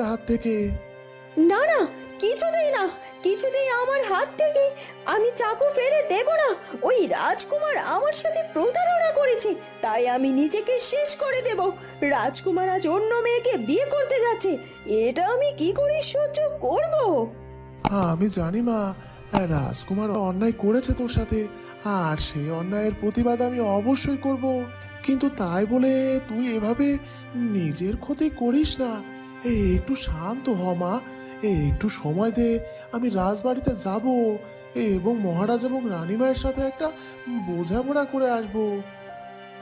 চাকুটা হাত থেকে। না না কিছুতেই না কিছুতেই আমার হাত থেকে। আমি চাকু ফেলে দেব না। ওই রাজকুমার আমার সাথে প্রতারণা করেছে তাই আমি নিজেকে শেষ করে দেব। রাজকুমার আজ অন্য মেয়েকে বিয়ে করতে যাচ্ছে এটা আমি কি করে সহ্য করব? আমি জানি মা হ্যাঁ, রাজকুমার অন্যায় করেছে তোর সাথে আর সেই অন্যায়ের প্রতিবাদ আমি অবশ্যই করব। কিন্তু তাই বলে তুই এভাবে নিজের ক্ষতি করিস না। এই, একটু শান্ত হ, মা। একটু সময় দে। আমি রাজবাড়িতে যাব। এবং মহারাজ এবং রানীমায়ের সাথে একটা বোঝাপড়া করে আসব।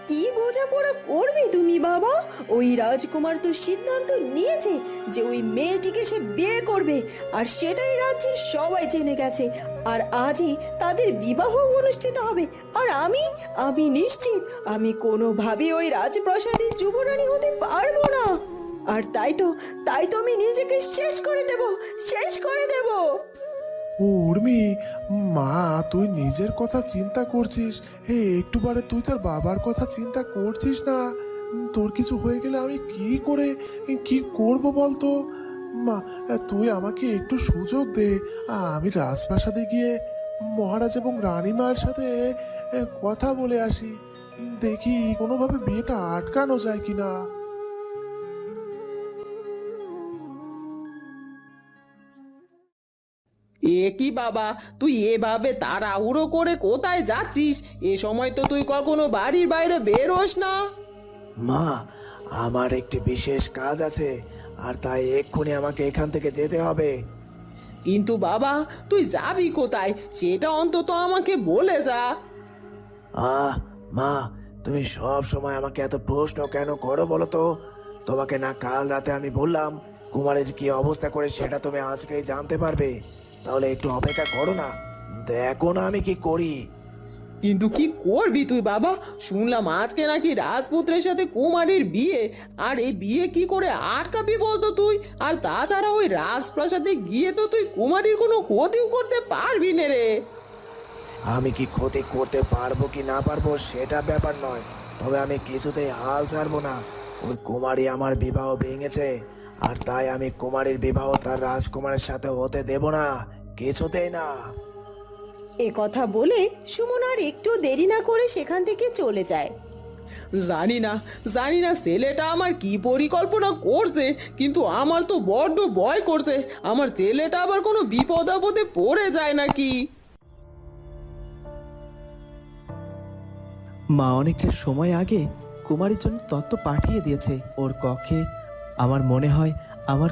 কি বোঝাপড়া করবে তুমি, বাবা? ওই রাজকুমার তো সিদ্ধান্ত নিয়েছে যে ওই মেয়েটিকে সে বিয়ে করবে, আর সেটাই রাজ্যের সবাই জেনে গেছে। আর আজই তাদের বিবাহ অনুষ্ঠিত হবে। আর আমি আমি নিশ্চিত, আমি কোনোভাবে ওই রাজপ্রাসাদের যুবরানী হতে পারব না। আর তাই তো তাই তো আমি নিজেকে শেষ করে দেব, শেষ করে দেব। উর্মি, মা, তুই নিজের কথা চিন্তা করছিস। হে, একটু বারে তুই তোর বাবার কথা চিন্তা করছিস না? তোর কিছু হয়ে গেলে আমি কি করে, কি করব বলতো? মা, তুই আমাকে একটু সুযোগ দে। আমি রাজপ্রাসাদে গিয়ে মহারাজ এবং রানীমার সাথে কথা বলে আসি। দেখি কোনোভাবে বিয়েটা আটকানো যায় কিনা। এ কি বাবা? তুই এভাবে তাড়াহুড়ো করে কোথায় যাচ্ছিস? এ সময় তো তুই কখনো বাড়ির বাইরে বেরোস না। মা আমার একটি বিশেষ কাজ আছে আর তাই এক্ষুনি আমাকে এখান থেকে যেতে হবে। কিন্তু বাবা তুই যাবি কোথায়? সেটা অন্তত আমাকে বলে যা। আহ মা তুমি সব সময় আমাকে এত প্রশ্ন কেন করো বলো তো? তোমাকে না কাল রাতে আমি বললাম কুমারের কি অবস্থা করে সেটা তুমি আজকেই জানতে পারবে। তাহলে একটু অপেক্ষা করো না। দেখো না আমি কি করি। কিন্তু কি করবি তুই বাবা? শুনলাম আজকে নাকি রাজপুত্রের সাথে কুমারীর বিয়ে। আর এই বিয়ে কি করে আটকাবি বলতো তুই? আর তাছাড়া ওই রাজপ্রাসাদে গিয়ে তো তুই কুমারীর কোনো ক্ষতিও করতে পারবি না রে। আমি কি ক্ষতি করতে পারব কি না পারব সেটা ব্যাপার নয়। তবে আমি কিছুতেই হাল ছাড়বো না। ওই কুমারী আমার বিবাহ ভেঙেছে। আর তাই আমি কুমারীর বিবাহ তার রাজকুমারের সাথে হতে দেব না। কিছুতেই না। এ কথা বলে সুমন আর একটু দেরি না করে সেখান থেকে চলে যায়। জানি না জানি না ছেলেটা আমার কি পরিকল্পনা করছে কিন্তু আমার তো বড্ড ভয় করছে। আমার ছেলেটা আবার কোনো বিপদ আপদে পড়ে যায় নাকি? মা অনেকটা সময় আগে কুমারীর জন্য তত্ত্ব পাঠিয়ে দিয়েছে। ওর কক্ষে আমার মনে হয় আমার